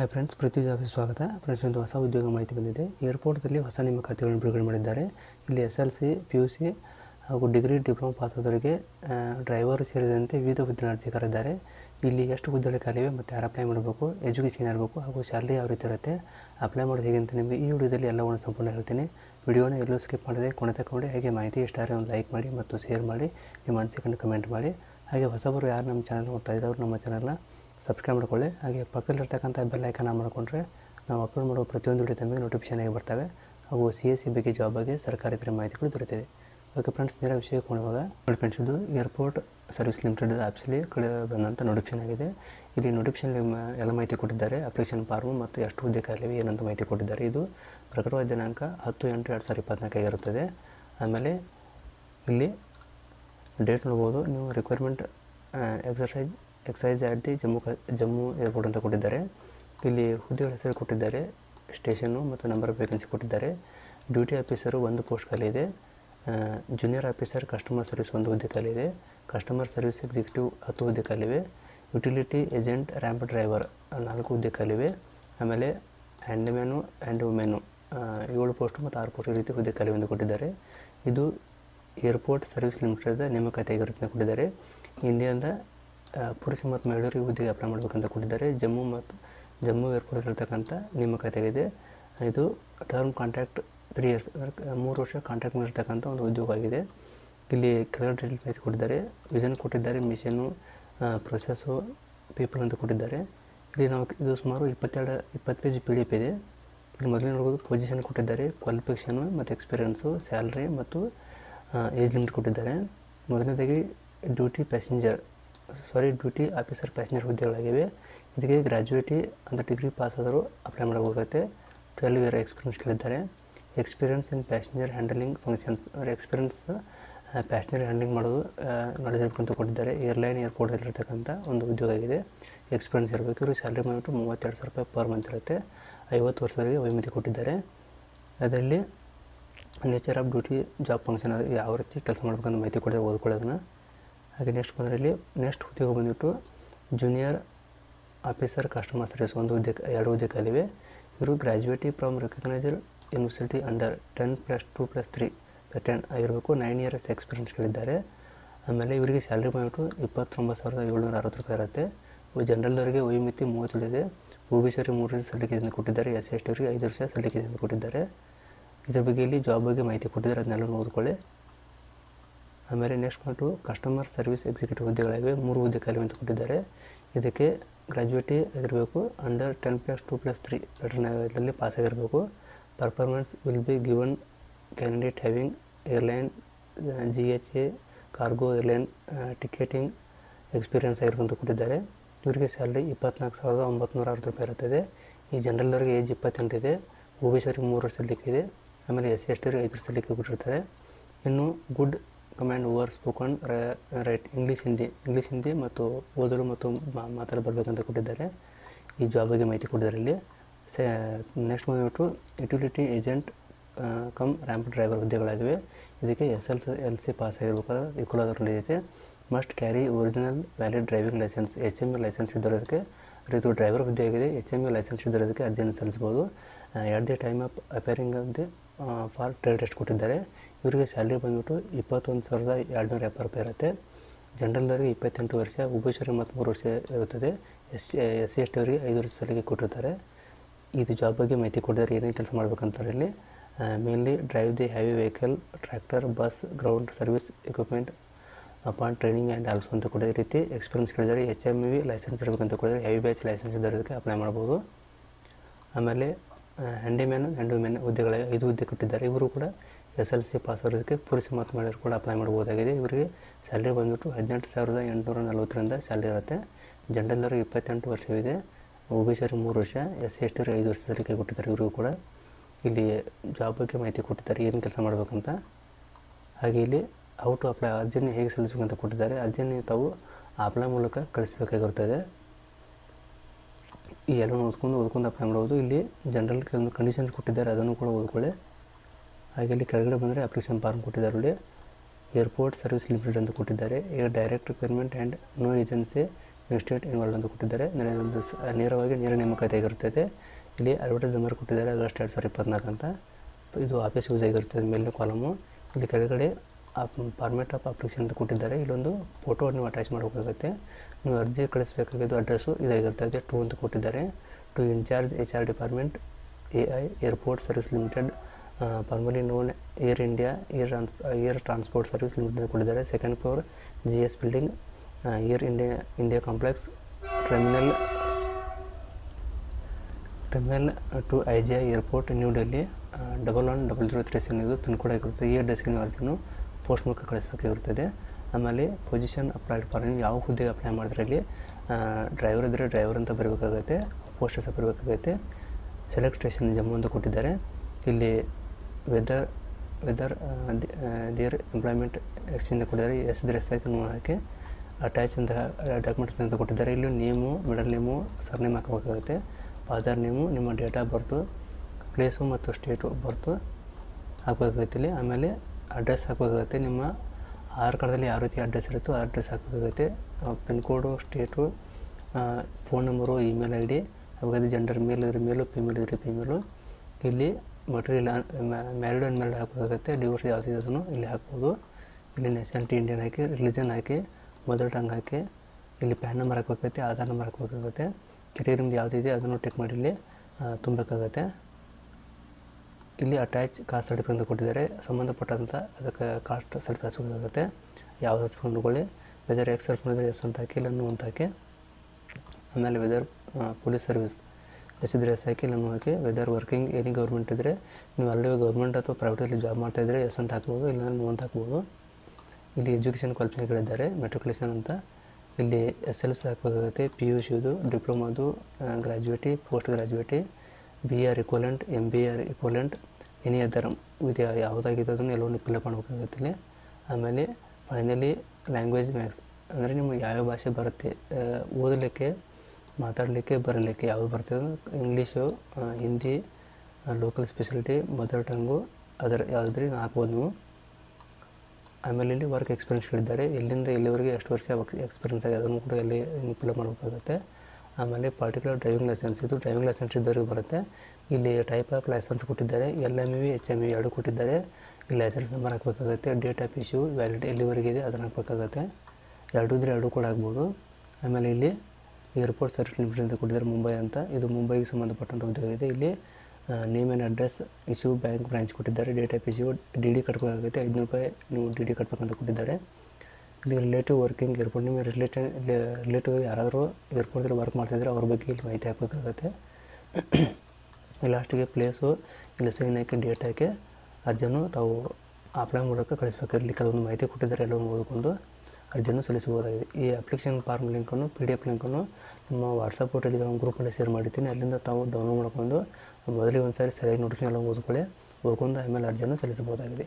Hi friends ಜಾಬ್ಗೆ ಸ್ವಾಗತ. Friends ಒಂದು ಹೊಸ ಉದ್ಯೋಗ ಮಾಹಿತಿ ಬಂದಿದೆ. ಏರ್ಪೋರ್ಟ್ದಲ್ಲಿ ಹೊಸ ನೇಮಕಾತಿಗಳನ್ನು ಬಿಡುಗಡೆ ಮಾಡಿದ್ದಾರೆ. ಇಲ್ಲಿ S L C P U C ಹಾಗೂ ಡಿಗ್ರಿ ಡಿಪ್ಲೊಮಾ ಪಾಸ್ ಆದವರಿಗೆ ಡ್ರೈವರು ಸೇರಿದಂತೆ ವಿವಿಧ ವಿದ್ಯಾರ್ಥಿಗಳಿದ್ದಾರೆ. ಇಲ್ಲಿ ಎಷ್ಟು ಹುದ್ದೆಗಳು ಖಾಲಿವೆ ಮತ್ತು ಯಾರು ಅಪ್ಲೈ ಮಾಡಬೇಕು ಎಜುಕೇಷನ್ ಇರಬೇಕು ಹಾಗೂ ಸ್ಯಾಲ್ರಿ ಯಾವ ರೀತಿ ಇರುತ್ತೆ ಅಪ್ಲೈ ಮಾಡೋದು ಹೇಗೆ ಅಂತ ನಿಮಗೆ ಈ ವಿಡಿಯೋದಲ್ಲಿ ಎಲ್ಲವನ್ನು ಸಂಪೂರ್ಣ ಹೇಳ್ತೀನಿ. ವಿಡಿಯೋನ ಎಲ್ಲೂ ಸ್ಕಿಪ್ ಮಾಡದೆ ಕೊನೆ ತಗೊಂಡು ಹೇಗೆ ಮಾಹಿತಿ ಎಷ್ಟಾದರೆ ಒಂದು ಲೈಕ್ ಮಾಡಿ ಮತ್ತು ಶೇರ್ ಮಾಡಿ, ನಿಮ್ಮ ಅನಿಸಿಕೆಯನ್ನು ಕಮೆಂಟ್ ಮಾಡಿ. ಹಾಗೆ ಹೊಸಬರು ಯಾರು ನಮ್ಮ ಚಾನಲ್ ನೋಡ್ತಾ ಇದ್ದಾರೆ ಅವರು ನಮ್ಮ ಚಾನಲ್ನ ಸಬ್ಸ್ಕ್ರೈಬ್ ಮಾಡ್ಕೊಳ್ಳಿ. ಹಾಗೆ ಪಕ್ಕದಲ್ಲಿರ್ತಕ್ಕಂಥ ಬೆಲ್ ಐಕನ್ ಆನ್ ಮಾಡಿಕೊಂಡ್ರೆ ನಾವು ಅಪ್ಲೋಡ್ ಮಾಡುವ ಪ್ರತಿಯೊಂದು ವಿಡಿಯೋ ತಮಗೆ ನೋಟಿಫಿಕೇಶನ್ ಆಗಿ ಬರ್ತವೆ. ಹಾಗೂ ಸಿ ಎಸ್ ಸಿ ಬಗ್ಗೆ ಜಾಬ್ ಬಗ್ಗೆ ಸರ್ಕಾರಿ ಇತರ ಮಾಹಿತಿಗಳು ದೊರೆತಿದೆ ಓಕೆ ಫ್ರೆಂಡ್ಸ್ ನೇರ ವಿಷಯಕ್ಕೆ ಕೊಡುವಾಗ ನೋಡಿ ಫ್ರೆಂಡ್ಸ್ ಇದು ಏರ್ಪೋರ್ಟ್ ಸರ್ವಿಸ್ ಲಿಮಿಟೆಡ್ ಆ್ಯಪ್ಸಲ್ಲಿ ಕಳೆ ಬಂದಂಥ ನೋಟಿಫಿಕೇಶನ್ ಆಗಿದೆ. ಇಲ್ಲಿ ನೋಟಿಫಿಕೇಶನ್ ಎಲ್ಲ ಮಾಹಿತಿ ಕೊಟ್ಟಿದ್ದಾರೆ. ಅಪ್ಲಿಕೇಶನ್ ಫಾರ್ಮ್ ಮತ್ತು ಎಷ್ಟು ಹುದ್ದೆ ಖಾಲಿವೆ ಏನಂತ ಮಾಹಿತಿ ಕೊಟ್ಟಿದ್ದಾರೆ. ಇದು ಪ್ರಕಟವಾದ ದಿನಾಂಕ ಹತ್ತು ಎಂಟು ಎರಡು ಸಾವಿರದ ಇಪ್ಪತ್ನಾಲ್ಕಾಗಿರುತ್ತದೆ ಆಮೇಲೆ ಇಲ್ಲಿ ಡೇಟ್ ನೋಡ್ಬೋದು. ನೀವು requirement exercise excise at the Jammu ಕ, ಜಮ್ಮು ಏರ್ಪೋರ್ಟ್ ಅಂತ ಕೊಟ್ಟಿದ್ದಾರೆ. ಇಲ್ಲಿ ಹುದ್ದೆಗಳ ಹೆಸರು ಕೊಟ್ಟಿದ್ದಾರೆ. ಸ್ಟೇಷನ್ನು ಮತ್ತು ನಂಬರ್ ವೇಕೆನ್ಸಿ ಕೊಟ್ಟಿದ್ದಾರೆ. ಡ್ಯೂಟಿ ಆಫೀಸರು ಒಂದು ಪೋಸ್ಟ್ ಖಾಲಿ ಇದೆ ಜೂನಿಯರ್ ಆಫೀಸರ್ ಕಸ್ಟಮರ್ ಸರ್ವಿಸ್ ಒಂದು ಹುದ್ದೆ ಖಾಲಿ ಇದೆ ಕಸ್ಟಮರ್ ಸರ್ವಿಸ್ ಎಕ್ಸಿಕ್ಯೂಟಿವ್ ಹತ್ತು ಹುದ್ದೆ ಖಾಲಿವೆ. ಯುಟಿಲಿಟಿ ಏಜೆಂಟ್ ರ್ಯಾಂಪ್ ಡ್ರೈವರ್ ನಾಲ್ಕು ಹುದ್ದೆ ಖಾಲಿವೆ. ಆಮೇಲೆ ಹ್ಯಾಂಡ್ಮ್ಯಾನು ಆ್ಯಂಡ್ ವುಮೆನು ಏಳು ಪೋಸ್ಟ್ ಮತ್ತು ಆರು ಪೋಸ್ಟ್ ಈ ರೀತಿ ಹುದ್ದೆ ಖಾಲಿ ಎಂದು ಕೊಟ್ಟಿದ್ದಾರೆ. ಇದು ಏರ್ಪೋರ್ಟ್ ಸರ್ವಿಸ್ ಲಿಮಿಟೆಡ್ ನೇಮಕಾತಿ ಕೊಟ್ಟಿದ್ದಾರೆ ಇಂಡಿಯಾದ ಪುರುಷ ಮತ್ತು ಮಹಿಳೆಯರಿಗೆ ಹುದ್ದೆಗೆ ಅಪ್ಲೈ ಮಾಡಬೇಕಂತ ಕೊಟ್ಟಿದ್ದಾರೆ ಜಮ್ಮು ಮತ್ತು ಜಮ್ಮು ಏರ್ಪೋರ್ಟ್ ಇರತಕ್ಕಂಥ ನೇಮಕಾತಿ ಆಗಿದೆ ಇದು. ಟರ್ಮ್ ಕಾಂಟ್ರಾಕ್ಟ್ ತ್ರೀ ಇಯರ್ಸ್ ಮೂರು ವರ್ಷ ಕಾಂಟ್ರಾಕ್ಟ್ ಮಾಡಿರ್ತಕ್ಕಂಥ ಒಂದು ಉದ್ಯೋಗ ಆಗಿದೆ. ಇಲ್ಲಿ ಕೆಲವು ಡೀಟೇಲ್ಸ್ ಕೊಟ್ಟಿದ್ದಾರೆ. ವಿಷನ್ ಕೊಟ್ಟಿದ್ದಾರೆ ಮಿಷನು ಪ್ರೊಸೆಸ್ಸು ಪೀಪಲ್ ಅಂತ ಕೊಟ್ಟಿದ್ದಾರೆ. ಇಲ್ಲಿ ನಾವು ಇದು ಸುಮಾರು ಇಪ್ಪತ್ತೆರಡು, ಇಪ್ಪತ್ತು ಪೇಜ್ ಪಿ ಡಿ ಎಫ್ ಇದೆ. ಇಲ್ಲಿ ಮೊದಲೇ ನೋಡೋದು ಪೊಸಿಷನ್ ಕೊಟ್ಟಿದ್ದಾರೆ ಕ್ವಾಲಿಫಿಕೇಷನು ಮತ್ತು ಎಕ್ಸ್ಪೀರಿಯೆನ್ಸು ಸ್ಯಾಲ್ರಿ ಮತ್ತು ಏಜ್ ಲಿಮಿಟ್ ಕೊಟ್ಟಿದ್ದಾರೆ. ಮೊದಲನೇದಾಗಿ duty passenger sorry duty officer passenger ಹುದ್ದೆಗಳಾಗಿವೆ ಇದಕ್ಕೆ ಗ್ರ್ಯಾಜುಯೇಟಿ ಅಂದರೆ ಡಿಗ್ರಿ ಪಾಸ್ ಆದರೂ ಅಪ್ಲೈ ಮಾಡಬೇಕಾಗುತ್ತೆ ಟ್ವೆಲ್ವ್ ಇಯರ್ ಎಕ್ಸ್ಪೀರಿಯನ್ಸ್ ಕೇಳಿದ್ದಾರೆ. Experience in passenger handling functions ಅವ್ರ ಎಕ್ಸ್ಪೀರಿಯನ್ಸ್ ಪ್ಯಾಸೆಂಜರ್ ಹ್ಯಾಂಡ್ಲಿಂಗ್ ಮಾಡೋದು ನಡೆದಿರ್ಬೇಕಂತ ಕೊಟ್ಟಿದ್ದಾರೆ. ಏರ್ಲೈನ್ ಏರ್ಪೋರ್ಟಲ್ಲಿರ್ತಕ್ಕಂಥ ಒಂದು ಉದ್ಯೋಗ ಆಗಿದೆ. ಎಕ್ಸ್ಪೀರಿಯನ್ಸ್ ಇರಬೇಕು. ಇವರು ಸ್ಯಾಲ್ರಿ ಬಂದ್ಬಿಟ್ಟು ಮೂವತ್ತೆರಡು ಸಾವಿರ ರೂಪಾಯಿ ಪರ್ ಮಂತ್ ಇರುತ್ತೆ. ಐವತ್ತು ವರ್ಷದವರೆಗೆ ವೈಮಿತಿ ಕೊಟ್ಟಿದ್ದಾರೆ. ಅದರಲ್ಲಿ nature of duty job function ಯಾವ ರೀತಿ ಕೆಲಸ ಮಾಡ್ಬೇಕಂತ ಮಾಹಿತಿ ಕೊಟ್ಟಿದ್ದಾರೆ ಓದ್ಕೊಳ್ಳೋದನ್ನು. ಹಾಗೆ ನೆಕ್ಸ್ಟ್ ಬಂದರೆ ಇಲ್ಲಿ ನೆಕ್ಸ್ಟ್ ಉದ್ಯೋಗ ಬಂದುಬಿಟ್ಟು ಜೂನಿಯರ್ ಆಫೀಸರ್ ಕಸ್ಟಮರ್ ಸರ್ವಿಸ್ ಒಂದು ಹುದ್ದೆ ಎರಡು ಹುದ್ದೆ ಇವರು graduate from recognised university under ten plus two plus three ten ಆಗಿರಬೇಕು. ನೈನ್ ಇಯರ್ಸ್ ಎಕ್ಸ್ಪೀರಿಯನ್ಸ್ ಕೇಳಿದ್ದಾರೆ ಆಮೇಲೆ ಇವರಿಗೆ ಸ್ಯಾಲ್ರಿ ಬಂದುಬಿಟ್ಟು ಇಪ್ಪತ್ತೊಂಬತ್ತು ಸಾವಿರದ ಏಳ್ನೂರ ಅರವತ್ತು ರೂಪಾಯಿ ಇರುತ್ತೆ. ಜನರಲ್ವರಿಗೆ ವಯೋಮಿತಿ ಮೂವತ್ತೇಳು ಇದೆ ಒ ಬಿ ಸಿಯವರಿಗೆ ಮೂರು ವರ್ಷ ಸಲ್ಲಿಕೆಯನ್ನು ಕೊಟ್ಟಿದ್ದಾರೆ. ಎಸ್ ಸಿ ಎಸ್ ಟಿ ಅವರಿಗೆ ಐದು ವರ್ಷ ಸಲ್ಲಿಕೆಯನ್ನು ಕೊಟ್ಟಿದ್ದಾರೆ. ಇದ್ರ ಬಗ್ಗೆ ಇಲ್ಲಿ ಜಾಬ್ ಬಗ್ಗೆ ಮಾಹಿತಿ ಕೊಟ್ಟಿದ್ದಾರೆ. ಅದನ್ನೆಲ್ಲ ಓದ್ಕೊಳ್ಳಿ ಆಮೇಲೆ ನೆಕ್ಸ್ಟ್ ಬಂದು ಕಸ್ಟಮರ್ ಸರ್ವಿಸ್ ಎಕ್ಸಿಕ್ಯೂಟಿವ್ ಹುದ್ದೆಗಳಿವೆ ಮೂರು ಹುದ್ದೆ ಖಾಲಿ ಅಂತ ಕೊಟ್ಟಿದ್ದಾರೆ ಇದಕ್ಕೆ ಗ್ರ್ಯಾಜುಯೇಟಿ ಆಗಿರಬೇಕು under ten plus two plus three ಇದರಲ್ಲಿ ಪಾಸ್ ಆಗಿರಬೇಕು. Performance will be given candidate having airline G H A cargo airline ticketing experience ಆಗಿರುವಂತ ಕೊಟ್ಟಿದ್ದಾರೆ. ಇವರಿಗೆ ಸ್ಯಾಲ್ರಿ ಇಪ್ಪತ್ನಾಲ್ಕು ಸಾವಿರದ ಒಂಬತ್ತು ಅರವತ್ತು ರೂಪಾಯಿ ಇರುತ್ತದೆ. ಈ ಜನರಲ್ವರಿಗೆ ಏಜ್ ಇಪ್ಪತ್ತೆಂಟಿದೆ ಒ ಬಿ ಸಿಯವರಿಗೆ ಮೂರು ವರ್ಷ ಸಲ್ಲಿಕೆ ಇದೆ. ಆಮೇಲೆ ಎಸ್ ಸಿ ಎಸ್ ಟಿಯವರಿಗೆ ಐದು ವರ್ಷ ಸಲ್ಲಿಕೆ ಕೊಟ್ಟಿರ್ತಾರೆ. ಇನ್ನು good command over spoken write English Hindi English Hindi ಮತ್ತು ಓದಲು ಮತ್ತು ಮಾತಾಡಲು ಬರಬೇಕಂತ ಕೊಟ್ಟಿದ್ದಾರೆ. ಈ ಜಾಬ್ ಬಗ್ಗೆ ಮಾಹಿತಿ ಕೊಟ್ಟಿದ್ದಾರೆ ಇಲ್ಲಿ. ಸೆ ನೆಕ್ಸ್ಟ್ ಬಂದುಬಿಟ್ಟು utility agent cum ramp driver ಹುದ್ದೆಗಳಾಗಿವೆ. ಇದಕ್ಕೆ S L C L C pass ಆಗಿರಬೇಕಾದ್ರೆ ವಿಕುಲಾದರಲ್ಲಿ ಇದೆ must carry original valid driving licence H M A licence ಇದ್ದರೋದಕ್ಕೆ ಇದು ಡ್ರೈವರ್ ಹುದ್ದೆ ಆಗಿದೆ ಎಚ್ ಎಂ ಎ ಲೈಸೆನ್ಸ್ ಇದ್ದರೋದಕ್ಕೆ ಅರ್ಜಿಯನ್ನು ಸಲ್ಲಿಸ್ಬೋದು at the time of appearing ಅಂತ for trade test ಕೊಟ್ಟಿದ್ದಾರೆ. ಇವರಿಗೆ ಸ್ಯಾಲ್ರಿ ಬಂದ್ಬಿಟ್ಟು ಇಪ್ಪತ್ತೊಂದು ಸಾವಿರದ ಎರಡುನೂರ ಎಪ್ಪತ್ತು ರೂಪಾಯಿ ಇರುತ್ತೆ. ಜನರಲ್ದವರಿಗೆ ಇಪ್ಪತ್ತೆಂಟು ವರ್ಷ ಉಭಯಶ್ವರಿ ಮತ್ತು ಮೂರು ವರ್ಷ ಇರುತ್ತದೆ. ಎಸ್ ಸಿ ಎಸ್ ಟಿ ಅವರಿಗೆ ಐದು ವರ್ಷ ಸಲಿಗೆ ಕೊಟ್ಟಿರ್ತಾರೆ. ಇದು ಜಾಬ್ ಬಗ್ಗೆ ಮಾಹಿತಿ ಕೊಟ್ಟಿದ್ದಾರೆ ಏನೇನು ಕೆಲಸ ಮಾಡ್ಬೇಕಂತಾರೆ ಇಲ್ಲಿ mainly drive the heavy vehicle tractor bus ground service equipment upon training and also ಅಂತ ಕೂಡ ಈ ರೀತಿ ಎಕ್ಸ್ಪೀರಿಯನ್ಸ್ ಕೇಳಿದರೆ. ಎಚ್ ಎಂ ವಿ ಲೈಸೆನ್ಸ್ ಇರಬೇಕಂತ ಕೊಡಿದರೆ. ಹೆವಿ ಬ್ಯಾಚ್ ಲೈಸೆನ್ಸ್ ಇದ್ದೋದಕ್ಕೆ ಅಪ್ಲೈ ಮಾಡ್ಬೋದು. ಆಮೇಲೆ ಹ್ಯಾಂಡಿಮ್ಯಾನ್ ಹ್ಯಾಂಡ್ ವುಮೆನ್ ಹುದ್ದೆಗಳ ಐದು ಹುದ್ದೆ ಕೊಟ್ಟಿದ್ದಾರೆ. ಇವರು ಕೂಡ ಎಸ್ ಎಲ್ ಸಿ ಪಾಸ್ ಆಗೋದಕ್ಕೆ ಪುರುಷ ಮತ್ತು ಮಹಿಳೆಯರು ಕೂಡ ಅಪ್ಲೈ ಮಾಡ್ಬೋದಾಗಿದೆ. ಇವರಿಗೆ ಸ್ಯಾಲ್ರಿ ಬಂದ್ಬಿಟ್ಟು ಹದಿನೆಂಟು ಸಾವಿರದ ಎಂಟುನೂರ ನಲ್ವತ್ತರಿಂದ ಸ್ಯಾಲ್ರಿ ಇರುತ್ತೆ. ಜನರಲ್ಲರು ಇಪ್ಪತ್ತೆಂಟು ವರ್ಷವಿದೆ. ಒ ಬಿ ಸಿಯವರಿಗೆ ಮೂರು ವರ್ಷ ಎಸ್ ಸಿ ಎಸ್ ಟಿ ಐದು ವರ್ಷ ಸಲಿಕೆ ಕೊಟ್ಟಿದ್ದಾರೆ ಇವರಿಗೂ ಕೂಡ. ಇಲ್ಲಿ ಜಾಬ್ ಬಗ್ಗೆ ಮಾಹಿತಿ ಕೊಟ್ಟಿದ್ದಾರೆ, ಏನು ಕೆಲಸ ಮಾಡಬೇಕಂತ. ಹಾಗೆ ಇಲ್ಲಿ ಔಟು ಅಪ್ಲೈ ಅರ್ಜಿನ ಹೇಗೆ ಸಲ್ಲಿಸಬೇಕಂತ ಕೊಟ್ಟಿದ್ದಾರೆ. ಅರ್ಜಿನ ತಾವು ಅಪ್ಲೈ ಮೂಲಕ ಕಳಿಸಬೇಕಾಗಿರುತ್ತದೆ ಈ ಎಲ್ಲ ಓದ್ಕೊಂಡು ಓದ್ಕೊಂಡು ಅಪ್ಲೈ ಮಾಡ್ಬೋದು. ಇಲ್ಲಿ ಜನರಲ್ ಕೆಲವೊಂದು ಕಂಡೀಷನ್ಸ್ ಕೊಟ್ಟಿದ್ದಾರೆ, ಅದನ್ನು ಕೂಡ ಓದ್ಕೊಳ್ಳಿ. ಹಾಗೆ ಇಲ್ಲಿ ಕೆಳಗಡೆ ಬಂದರೆ ಅಪ್ಲಿಕೇಶನ್ ಫಾರ್ಮ್ ಕೊಟ್ಟಿದ್ದಾರೆ ಇಲ್ಲಿ ಏರ್ಪೋರ್ಟ್ ಸರ್ವಿಸ್ ಲಿಮಿಟೆಡ್ ಅಂತ ಕೊಟ್ಟಿದ್ದಾರೆ. Air direct requirement and no agency state involve ಅಂತ ಕೊಟ್ಟಿದ್ದಾರೆ. ನನಗೊಂದು ನೇರವಾಗಿ ನೇರ ನೇಮಕಾತಿ ಆಗಿರುತ್ತದೆ ಇಲ್ಲಿ ಅಡ್ವರ್ಟೈಸ್ ನಂಬರ್ ಕೊಟ್ಟಿದ್ದಾರೆ ಆಗಸ್ಟ್ ಎರಡು ಸಾವಿರದ ಇಪ್ಪತ್ನಾಲ್ಕು ಅಂತ. ಇದು ಆಫೀಸ್ ಯೂಸ್ ಆಗಿರ್ತದೆ, ಮೇಲಿನ ಕಾಲಮು ಇಲ್ಲಿ ಕೆಳಗಡೆ ಫಾರ್ಮೇಟ್ ಆಫ್ ಅಪ್ಲಿಕೇಶನ್ ಅಂತ ಕೊಟ್ಟಿದ್ದಾರೆ. ಇಲ್ಲೊಂದು ಫೋಟೋ ನೀವು ಅಟ್ಯಾಚ್ ಮಾಡಬೇಕಾಗುತ್ತೆ. ನೀವು ಅರ್ಜಿ ಕಳಿಸಬೇಕಾಗಿದ್ದು ಅಡ್ರೆಸ್ಸು ಇದಾಗಿರ್ತದೆ ಟು ಅಂತ ಕೊಟ್ಟಿದ್ದಾರೆ. To incharge H R department A I airport service limited formerly known Air India air air transport service limited ಕೊಟ್ಟಿದ್ದಾರೆ. Second floor G S building Air India India complex terminal terminal two I G I airport New Delhi double one double zero three seven ಇದು pin code ಆಗಿರುತ್ತೆ. ಈ ಅಡ್ರೆಸ್ಗೆ ನೀವು ಅರ್ಜಿಯನ್ನು post ಮೂಲಕ ಕಳಿಸ್ಬೇಕಾಗಿರ್ತದೆ ಆಮೇಲೆ position applied for ನೀವು ಯಾವ ಹುದ್ದೆಗೆ ಅಪ್ಲೈ ಮಾಡಿದ್ರೆ ಅಲ್ಲಿ ಡ್ರೈವರ್ ಇದ್ದರೆ ಡ್ರೈವರ್ ಅಂತ ಬರಬೇಕಾಗತ್ತೆ ಪೋಸ್ಟ್ ಸಹ ಬರಬೇಕಾಗತ್ತೆ. ಸೆಲೆಕ್ಟ್ ಸ್ಟೇಷನ್ ಜಮ್ಮು ಅಂತ ಕೊಟ್ಟಿದ್ದಾರೆ. ಇಲ್ಲಿ whether whether there employment exchange ಕೊಟ್ಟಿದ್ದಾರೆ. ಎಸ್ ಎಸ್ ಹಾಕಿ ನೀವು ಹಾಕಿ ಅಟ್ಯಾಚ್ ಅಂತ ಡಾಕ್ಯುಮೆಂಟ್ಸ್ ಅಂತ ಕೊಟ್ಟಿದ್ದಾರೆ. ಇಲ್ಲಿ ನೇಮು ಮಿಡಲ್ ನೇಮು ಸರ್ನೇಮ್ ಹಾಕಬೇಕಾಗುತ್ತೆ. ಫಾದರ್ ನೇಮು ನಿಮ್ಮ ಡೇಟ್ ಆಫ್ ಬರ್ತು ಪ್ಲೇಸು ಮತ್ತು ಸ್ಟೇಟು ಬರ್ತು ಹಾಕಬೇಕಾಗುತ್ತೆ ಇಲ್ಲಿ. ಆಮೇಲೆ ಅಡ್ರೆಸ್ ಹಾಕಬೇಕಾಗುತ್ತೆ. ನಿಮ್ಮ ಆಧಾರ್ ಕಾರ್ಡಲ್ಲಿ ಯಾವ ರೀತಿ ಅಡ್ರೆಸ್ ಇರುತ್ತೋ ಆ ಅಡ್ರೆಸ್ ಹಾಕಬೇಕಾಗುತ್ತೆ. Pin code state phone number email I D ಹಾಗಾದರೆ ಜೆಂಡರ್ ಮೇಲ್ ಇದ್ರೆ ಮೇಲು ಫಿಮೇಲ್ ಇದ್ರೆ ಫಿಮೇಲು ಇಲ್ಲಿ ಮಟೀರಿಯಲ್ ಮ್ಯಾರಿಡ್ ಆ್ಯಂಡ್ ಮ್ಯಾರಿಡ್ ಹಾಕಬೇಕಾಗುತ್ತೆ. ಡಿವೋರ್ಸ್ ಯಾವುದಿದೆ ಅದನ್ನು ಇಲ್ಲಿ ಹಾಕ್ಬೋದು. ಇಲ್ಲಿ ನ್ಯಾಷನಾಲಿಟಿ ಇಂಡಿಯನ್ ಹಾಕಿ ರಿಲಿಜನ್ ಹಾಕಿ ಮದರ್ ಟಂಗ್ ಹಾಕಿ, ಇಲ್ಲಿ ಪ್ಯಾನ್ ನಂಬರ್ ಹಾಕಬೇಕಾಗುತ್ತೆ, ಆಧಾರ್ ನಂಬರ್ ಹಾಕಬೇಕಾಗುತ್ತೆ. ಕೆಟಗರಿ ನಿಮ್ದು ಯಾವುದಿದೆ ಅದನ್ನು ಟೆಕ್ ಮಾಡಿ ಇಲ್ಲಿ ತುಂಬಬೇಕಾಗತ್ತೆ. ಇಲ್ಲಿ ಅಟ್ಯಾಚ್ ಕಾಸ್ಟ್ ಸರ್ಟಿಫಿಕೇಟ್ ಅಂತ ಕೊಟ್ಟಿದ್ದಾರೆ. ಸಂಬಂಧಪಟ್ಟಂಥ ಅದಕ್ಕೆ ಕಾಸ್ಟ್ ಸರ್ಟಿಫಿಕೇಟ್ ಆಗುತ್ತೆ ಯಾವ ಸರ್ಟಿಫಿಕೇಟ್ ಅಂದ್ಕೊಳ್ಳಿ ವೆದರ್ ಎಕ್ಸರ್ಸ್ ಮಾಡಿದರೆ ಎಸ್ ಅಂತ ಹಾಕಿ, ಇಲ್ಲ ಅಂತ ಹಾಕಿ. ಆಮೇಲೆ ವೆದರ್ ಪೊಲೀಸ್ ಸರ್ವಿಸ್ ಎಷ್ಟಿದ್ರೆ ಎಸ್ ಹಾಕಿ, ಇಲ್ಲ ಹಾಕಿ ವೆದರ್ ವರ್ಕಿಂಗ್ ಎನಿ ಗೌರ್ಮೆಂಟ್ ಇದ್ದರೆ ನೀವು ಆಲ್ರೆಡಿ ಗೌರ್ಮೆಂಟ್ ಅಥವಾ ಪ್ರೈವೇಟಲ್ಲಿ ಜಾಬ್ ಮಾಡ್ತಾ ಇದ್ದರೆ ಎಸ್ ಅಂತ ಹಾಕ್ಬೋದು, ಇಲ್ಲ ನೋ ಅಂತ ಹಾಕ್ಬೋದು. ಇಲ್ಲಿ ಎಜುಕೇಷನ್ ಕ್ವಾಲಿಫಿಕೇಷನ್ಗಳಿದ್ದಾರೆ ಮೆಟ್ರಿಕ್ಯುಲೇಷನ್ ಅಂತ. ಇಲ್ಲಿ ಎಸ್ ಎಲ್ ಸಿ ಹಾಕ್ಬೇಕಾಗುತ್ತೆ ಪಿ ಯು ಸಿದು ಡಿಪ್ಲೊಮಾದು ಗ್ರ್ಯಾಜುಯೇಟಿ post ಗ್ರ್ಯಾಜುಯೇಟಿ B R equivalent M B R equivalent any other ಇದು ಯಾವುದಾಗಿದೆ ಅದನ್ನು ಎಲ್ಲವನ್ನು ಫಿಲಪ್ ಮಾಡಬೇಕಾಗುತ್ತೆ ಇಲ್ಲಿ ಆಮೇಲೆ ಫೈನಲಿ ಲ್ಯಾಂಗ್ವೇಜ್ ಮ್ಯಾಕ್ಸ್ ಅಂದರೆ ನಿಮಗೆ ಯಾವ್ಯಾವ ಭಾಷೆ ಬರುತ್ತೆ ಓದಲಿಕ್ಕೆ, ಮಾತಾಡಲಿಕ್ಕೆ, ಬರಲಿಕ್ಕೆ ಯಾವುದು ಬರ್ತದೆ English Hindi local speciality mother tongue ಅದರ ಯಾವುದ್ರಿ ಹಾಕ್ಬೋದು ನೀವು ಆಮೇಲೆ ಇಲ್ಲಿ ವರ್ಕ್ ಎಕ್ಸ್ಪೀರಿಯನ್ಸ್ಗಳಿದ್ದಾರೆ ಇಲ್ಲಿಂದ ಇಲ್ಲಿವರೆಗೆ ಎಷ್ಟು ವರ್ಷ ಎಕ್ಸ್ಪೀರಿಯನ್ಸ್ ಆಗಿದೆ ಅದನ್ನು ಕೂಡ ಇಲ್ಲಿ ಫಿಲಪ್ ಮಾಡಬೇಕಾಗುತ್ತೆ ಆಮೇಲೆ ಪರ್ಟಿಕ್ಯುಲರ್ ಡ್ರೈವಿಂಗ್ ಲೈಸೆನ್ಸ್ ಇದು ಡ್ರೈವಿಂಗ್ ಲೈಸೆನ್ಸ್ ಇದ್ದವರಿಗೆ ಬರುತ್ತೆ. ಇಲ್ಲಿ ಟೈಪ್ ಆಫ್ ಲೈಸೆನ್ಸ್ ಕೊಟ್ಟಿದ್ದಾರೆ L M V H M V ಎರಡು ಕೊಟ್ಟಿದ್ದಾರೆ. ಈ ಲೈಸೆನ್ಸ್ ನಂಬರ್ ಹಾಕಬೇಕಾಗುತ್ತೆ ಡೇಟ್ ಆಫ್ ಇಶ್ಯೂ ವ್ಯಾಲಿಡ್ ಎಲ್ಲಿವರೆಗೆ ಇದೆ ಅದನ್ನು ಹಾಕಬೇಕಾಗುತ್ತೆ. ಎರಡು ಇದ್ರೆ ಎರಡು ಕೂಡ ಆಗ್ಬೋದು. ಆಮೇಲೆ ಇಲ್ಲಿ ಏರ್ಪೋರ್ಟ್ ಸರ್ವಿಸ್ ಲಿಮಿಟೆಡ್ ಅಂತ ಕೊಟ್ಟಿದ್ದಾರೆ ಮುಂಬೈ ಅಂತ. ಇದು ಮುಂಬೈಗೆ ಸಂಬಂಧಪಟ್ಟಂಥ ಉದ್ಯೋಗ ಇದೆ. ಇಲ್ಲಿ name and address issue bank branch ಕೊಟ್ಟಿದ್ದಾರೆ. Date of issue D D ಕಟ್ಬೇಕಾಗುತ್ತೆ. ಐದುನೂರು ರೂಪಾಯಿ ನೀವು ಡಿ ಡಿ ಕಟ್ಬೇಕಂತ ಕೊಟ್ಟಿದ್ದಾರೆ. ಇಲ್ಲಿ ರಿಲೇಟಿವ್ ವರ್ಕಿಂಗ್ ಏರ್ಪೋರ್ಟ್ ನಿಮ್ಮ ರಿಲೇಟಿವ್ ರಿಲೇಟಿವ್ ಯಾರಾದರೂ ಇರ್ಕೊಂಡಿದ್ರೆ ವರ್ಕ್ ಮಾಡ್ತಿದ್ರೆ ಅವ್ರ ಬಗ್ಗೆ ಇಲ್ಲಿ ಮಾಹಿತಿ ಹಾಕಬೇಕಾಗತ್ತೆ. ಲಾಸ್ಟಿಗೆ ಪ್ಲೇಸು ಇಲ್ಲಿ ಸೈನ್ ಹಾಕಿ ಡೇಟ್ ಹಾಕಿ ಅರ್ಜಿಯನ್ನು ತಾವು ಅಪ್ಲೈ ಮೂಲಕ ಕಳಿಸ್ಬೇಕು. ಇಲ್ಲಿ ಕೆಲವೊಂದು ಮಾಹಿತಿ ಕೊಟ್ಟಿದ್ದಾರೆ ಎಲ್ಲ ಓದ್ಕೊಂಡು. ಅರ್ಜಿಯನ್ನು ಸಲ್ಲಿಸಬಹುದಾಗಿದೆ. ಈ ಅಪ್ಲಿಕೇಶನ್ ಫಾರ್ಮ್ ಲಿಂಕನ್ನು ಪಿ ಡಿ ಎಫ್ ಲಿಂಕನ್ನು ನಮ್ಮ ವಾಟ್ಸಪ್ ಟೆಲಿಗ್ರಾಮ್ ಗ್ರೂಪಲ್ಲಿ ಶೇರ್ ಮಾಡಿದ್ದೀನಿ ಅಲ್ಲಿಂದ ತಾವು ಡೌನ್ಲೋಡ್ ಮಾಡ್ಕೊಂಡು, ಮೊದಲಿಗೆ ಒಂದು ಸಾರಿ ಸರಿಯಾಗಿ ನೋಟಿಫಿಕೇಶನ್ ಎಲ್ಲ ಓದ್ಕೊಳ್ಳಿ. ಓದ್ಕೊಂಡು ಆಮೇಲೆ ಅರ್ಜಿಯನ್ನು ಸಲ್ಲಿಸಬಹುದಾಗಿದೆ.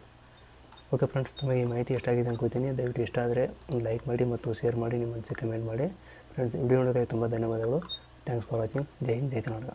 ಓಕೆ ಫ್ರೆಂಡ್ಸ್ ತಮಗೆ ಈ ಮಾಹಿತಿ ಎಷ್ಟಾಗಿದೆ ಅನ್ಕೋತೀನಿ. ದಯವಿಟ್ಟು ಇಷ್ಟ ಆದರೆ ಲೈಕ್ ಮಾಡಿ ಮತ್ತು ಶೇರ್ ಮಾಡಿ, ನಿಮ್ಮ ಅನಿಸಿಕೆ ಕಮೆಂಟ್ ಮಾಡಿ. ಫ್ರೆಂಡ್ಸ್ ವಿಡಿಯೋ ನೋಡೋಕ್ಕಾಗಿ ತುಂಬ ಧನ್ಯವಾದಗಳು. Thanks for watching Jai Hind, Jai Karnataka.